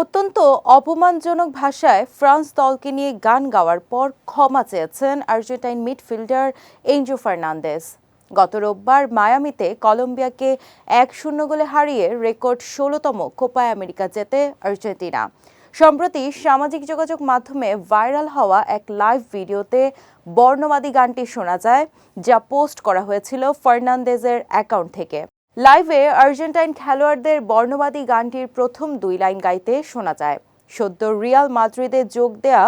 অত্যন্ত অপমানজনক ভাষায় ফ্রান্স দলকে নিয়ে গান গাওয়ার পর ক্ষমা চেয়েছেন আর্জেন্টাইন মিডফিল্ডার এঞ্জো ফার্নান্দেস। গত রোববার মায়ামিতে কলম্বিয়াকে এক শূন্য গোলে হারিয়ে রেকর্ড ষোলোতম কোপায় আমেরিকা জেতে আর্জেন্টিনা। সম্প্রতি সামাজিক যোগাযোগ মাধ্যমে ভাইরাল হওয়া এক লাইভ ভিডিওতে বর্ণবাদী গানটি শোনা যায়, যা পোস্ট করা হয়েছিল ফার্নান্দেজের অ্যাকাউন্ট থেকে। লাইভে আর্জেন্টাইন খেলোয়াড়দের বর্ণবাদী গানটির প্রথম দুই লাইন গাইতে শোনা যায়। সদ্য রিয়াল মাদ্রিদে যোগ দেয়া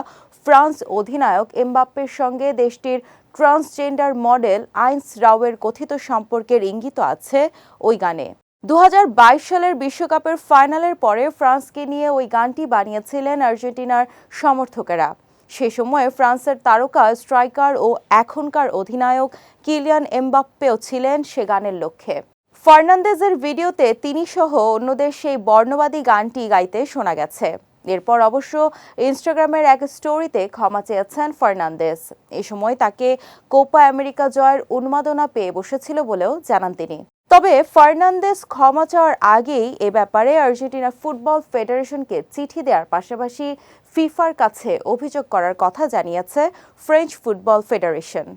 ফ্রান্স অধিনায়ক এমবাপ্পের সঙ্গে দেশটির ট্রান্সজেন্ডার মডেল আইন্স রাওয়ের কথিত সম্পর্কের ইঙ্গিত আছে ওই গানে। দু হাজার বাইশ সালের বিশ্বকাপের ফাইনালের পরে ফ্রান্সকে নিয়ে ওই গানটি বানিয়েছিলেন আর্জেন্টিনার সমর্থকেরা। সে সময়ে ফ্রান্সের তারকা, স্ট্রাইকার ও এখনকার অধিনায়ক কিলিয়ান এমবাপ্পেও ছিলেন সে গানের লক্ষ্যে। ফার্নান্দেজের ভিডিওতে তিনি সহ অন্যদের সেই বর্ণবাদী গানটি গাইতে শোনা গেছে। এরপর অবশ্য ইনস্টাগ্রামের এক স্টোরিতে ক্ষমা চেয়েছেন ফার্নান্দেজ। এ সময় তাকে কোপা আমেরিকা জয়ের উন্মাদনা পেয়ে বসেছিল বলেও জানান তিনি। তবে ফার্নান্দেস ক্ষমা চাওয়ার আগেই এ ব্যাপারে আর্জেন্টিনা ফুটবল ফেডারেশনকে চিঠি দেওয়ার পাশাপাশি ফিফার কাছে অভিযোগ করার কথা জানিয়েছে ফ্রেঞ্চ ফুটবল ফেডারেশন।